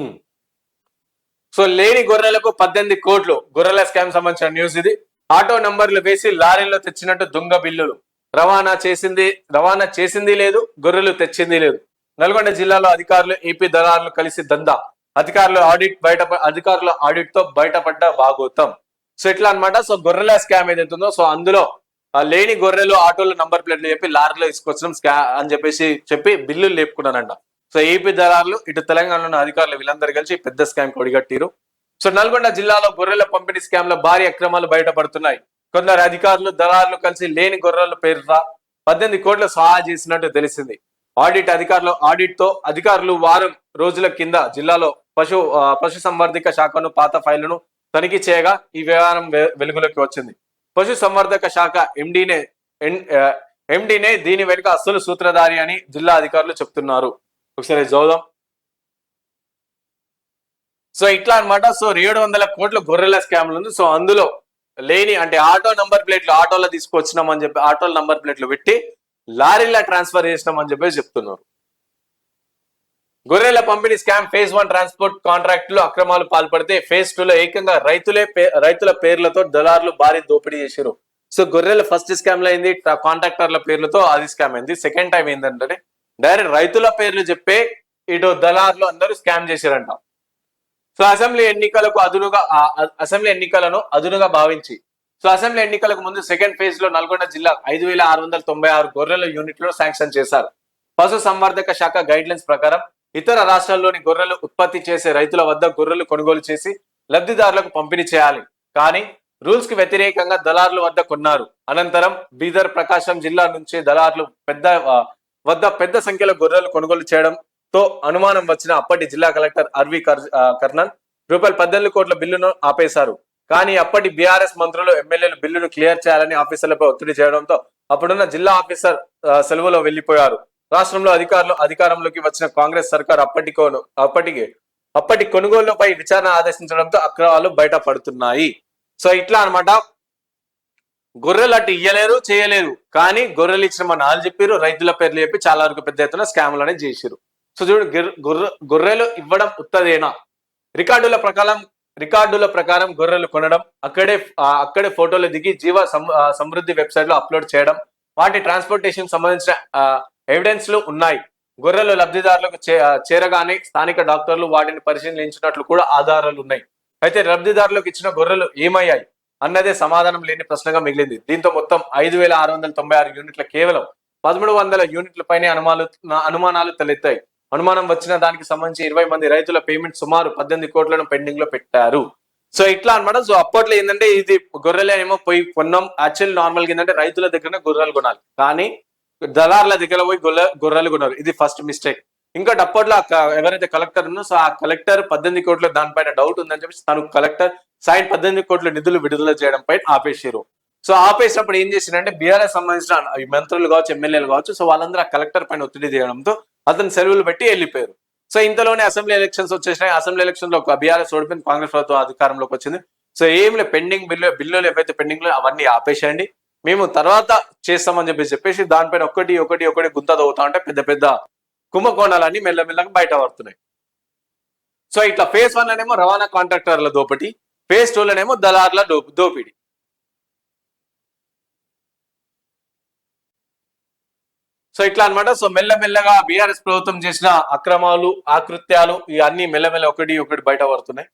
Hmm. So లేని గొర్రెలకు పద్దెనిమిది కోట్లు. గొర్రెల స్కామ్ సంబంధించిన న్యూస్ ఇది. ఆటో నంబర్లు వేసి లారీలో తెచ్చినట్టు దొంగ బిల్లులు. రవాణా చేసింది రవాణా చేసింది లేదు గొర్రెలు తెచ్చింది లేదు. నల్గొండ జిల్లాలో అధికారులు ఏపీ దళారులు కలిసి దందా. అధికారులు ఆడిట్ బయట అధికారుల ఆడిట్తో బయటపడ్డ భాగోతం సో ఇట్లా అన్నమాట. సో గొర్రెల స్కామ్ ఏదైతుందో సో అందులో లేని గొర్రెలు ఆటోలు నంబర్ ప్లేట్లు చెప్పి లారీలో తీసుకొచ్చడం స్కా అని చెప్పేసి చెప్పి బిల్లులు లేపుకున్నారంట. సో ఏపీ దళారులు ఇటు తెలంగాణలో ఉన్న అధికారులు వీళ్ళందరూ కలిసి పెద్ద స్కామ్ కొడిగట్టిరు సో నల్గొండ జిల్లాలో గొర్రెల పంపిణీ స్కామ్లో భారీ అక్రమాలు బయటపడుతున్నాయి. కొందరు అధికారులు దళారులు కలిసి లేని గొర్రెల పేరురా పద్దెనిమిది కోట్లు సహాయ చేసినట్టు తెలిసింది. ఆడిట్ అధికారులు ఆడిట్తో అధికారులు వారం రోజుల కింద జిల్లాలో పశు పశు సంవర్ధక శాఖను పాత ఫైళ్ళను తనిఖీ చేయగా ఈ వ్యవహారం వె- వెలుగులోకి వచ్చింది. పశు సంవర్ధక శాఖ ఎండీనే ఎండీనే దీని వెనుక అసలు సూత్రధారి అని జిల్లా అధికారులు చెప్తున్నారు. ఒకసారి చదువుదాం. సో ఇట్లా అన్నమాట. సో ఏడు వందల కోట్ల గొర్రెల స్కామ్లు ఉంది. సో అందులో లేని అంటే ఆటో నంబర్ ప్లేట్లు ఆటోలో తీసుకొచ్చినామని చెప్పి ఆటోల నంబర్ ప్లేట్లు పెట్టి లారీలా ట్రాన్స్ఫర్ చేసినామని చెప్పేసి చెప్తున్నారు. గొర్రెల పంపిణీ స్కామ్ ఫేజ్ వన్ ట్రాన్స్పోర్ట్ కాంట్రాక్ట్లో అక్రమాలు పాల్పడితే ఫేజ్ టూ లో ఏకంగా రైతులే పే- రైతుల పేర్లతో దళారులు భారీ దోపిడీ చేశారు సో గొర్రెల ఫస్ట్ స్కామ్లో అయింది. కాంట్రాక్టర్ల పేర్లతో అది స్కామ్ అయింది. సెకండ్ టైం ఏంటంటే డైరెక్ట్ రైతుల పేర్లు చెప్పే ఇటు దళారులు అందరూ స్కామ్ చేశారంట. సో అసెంబ్లీ ఎన్నికలకు అదునుగా అసెంబ్లీ ఎన్నికలను అదునుగా భావించి సో అసెంబ్లీ ఎన్నికలకు ముందు సెకండ్ ఫేజ్లో నల్గొండ జిల్లా ఐదు వేల ఆరు వందల తొంభై ఆరు గొర్రెల యూనిట్లు శాంక్షన్ చేశారు. పశు సంవర్ధక శాఖ గైడ్ లైన్స్ ప్రకారం ఇతర రాష్ట్రాల్లోని గొర్రెలు ఉత్పత్తి చేసే రైతుల వద్ద గొర్రెలు కొనుగోలు చేసి లబ్ధిదారులకు పంపిణీ చేయాలి. కానీ రూల్స్కి వ్యతిరేకంగా దళారుల వద్ద కొన్నారు. అనంతరం బీదర్ ప్రకాశం జిల్లా నుంచి దళారులు పెద్ద వద్ద పెద్ద సంఖ్యలో గొర్రెలు కొనుగోలు చేయడంతో అనుమానం వచ్చిన అప్పటి జిల్లా కలెక్టర్ అర్వి కర్ణన్ రూపాయలు పద్దెనిమిది కోట్ల బిల్లును ఆపేశారు. కానీ అప్పటి బీఆర్ఎస్ మంత్రులు ఎమ్మెల్యేలు బిల్లును క్లియర్ చేయాలని ఆఫీసర్లపై ఒత్తిడి చేయడంతో అప్పుడున్న జిల్లా ఆఫీసర్ సెలవులో వెళ్ళిపోయారు రాష్ట్రంలో అధికారులు అధికారంలోకి వచ్చిన కాంగ్రెస్ సర్కార్ అప్పటికోను అప్పటికి అప్పటి కొనుగోలుపై విచారణ ఆదేశించడంతో అక్రమాలు బయటపడుతున్నాయి. సో ఇట్లా అనమాట గొర్రెలు అటు ఇయ్యలేరు చేయలేరు. కానీ గొర్రెలు ఇచ్చిన మన వాళ్ళు చెప్పారు రైతుల పేర్లు చెప్పి చాలా వరకు పెద్ద ఎత్తున స్కామ్లు అనేది చేశారు సో చూడు గొర్రె గొర్రెలు ఇవ్వడం ఉత్తదేనా? రికార్డుల ప్రకారం రికార్డుల ప్రకారం గొర్రెలు కొనడం అక్కడే అక్కడే ఫోటోలు దిగి జీవ సమృద్ధి వెబ్సైట్లో అప్లోడ్ చేయడం వాటి ట్రాన్స్పోర్టేషన్ సంబంధించిన ఎవిడెన్స్లు ఉన్నాయి. గొర్రెలు లబ్ధిదారులకు చే- చేరగానే స్థానిక డాక్టర్లు వాటిని పరిశీలించినట్లు కూడా ఆధారాలు ఉన్నాయి. అయితే లబ్ధిదారులకు ఇచ్చిన గొర్రెలు ఏమయ్యాయి? అన్నదే సమాధానం లేని ప్రశ్నగా మిగిలింది. దీంతో మొత్తం ఐదు వేల ఆరు వందల తొంభై ఆరు యూనిట్ల కేవలం పదమూడు వందల యూనిట్లపైనే అనుమానాలు అనుమానాలు తలెత్తాయి. అనుమానం వచ్చిన దానికి సంబంధించి ఇరవై మంది రైతుల పేమెంట్ సుమారు పద్దెనిమిది కోట్లను పెండింగ్లో పెట్టారు. సో ఇట్లా అనమాట సో అప్పట్లో ఏంటంటే ఇది గొర్రెలే ఏమో పోయి కొన్నాం. యాక్చువల్ నార్మల్ ఏంటంటే రైతుల దగ్గర గొర్రెలు కొనాలి. కానీ దళార్ల దగ్గర పోయి గొర్రె గొర్రెలు కొన్నారు. ఇది ఫస్ట్ మిస్టేక్. ఇంకోటి అప్పట్లో ఎవరైతే కలెక్టర్ ఉన్నో సో ఆ కలెక్టర్ పద్దెనిమిది కోట్ల దానిపైన డౌట్ ఉందని చెప్పి తను కలెక్టర్ సాయం పద్దెనిమిది కోట్ల నిధులు విడుదల చేయడం పైన ఆపేసారు సో ఆపేసినప్పుడు ఏం చేసిందంటే బీఆర్ఎస్ సంబంధించిన మంత్రులు కావచ్చు ఎమ్మెల్యేలు కావచ్చు సో వాళ్ళందరూ ఆ కలెక్టర్ పైన ఒత్తిడి చేయడంతో అతను సెలవులు పెట్టి వెళ్ళిపోయారు. సో ఇంతలోనే అసెంబ్లీ ఎలక్షన్స్ వచ్చేసినాయి. అసెంబ్లీ ఎలక్షన్లో ఒక బీఆర్ఎస్ ఓడిపోయింది కాంగ్రెస్ ప్రభుత్వం అధికారంలోకి వచ్చింది. సో ఏం పెండింగ్ బిల్లు బిల్లులు ఏవైతే పెండింగ్లో అవన్నీ ఆపేసేయండి. మేము తర్వాత చేస్తామని చెప్పేసి చెప్పేసి దానిపైన ఒకటి ఒకటి ఒకటి గుంత దవ్వుతా ఉంటే పెద్ద పెద్ద కుంభకోణాలన్నీ మెల్లమెల్లగా బయట పడుతున్నాయి సో ఇట్లా ఫేజ్ వన్ అనేమో రవాణా కాంట్రాక్టర్ల దోపిడి ఫేజ్ టూ దళార్ల దోపిడీ దోపిడి. సో ఇట్లా అన్నమాట. సో మెల్లమెల్లగా బీఆర్ఎస్ ప్రభుత్వం చేసిన అక్రమాలు ఆకృత్యాలు ఇవన్నీ మెల్లమెల్ల ఒకటి ఒకటి బయట పడుతున్నాయి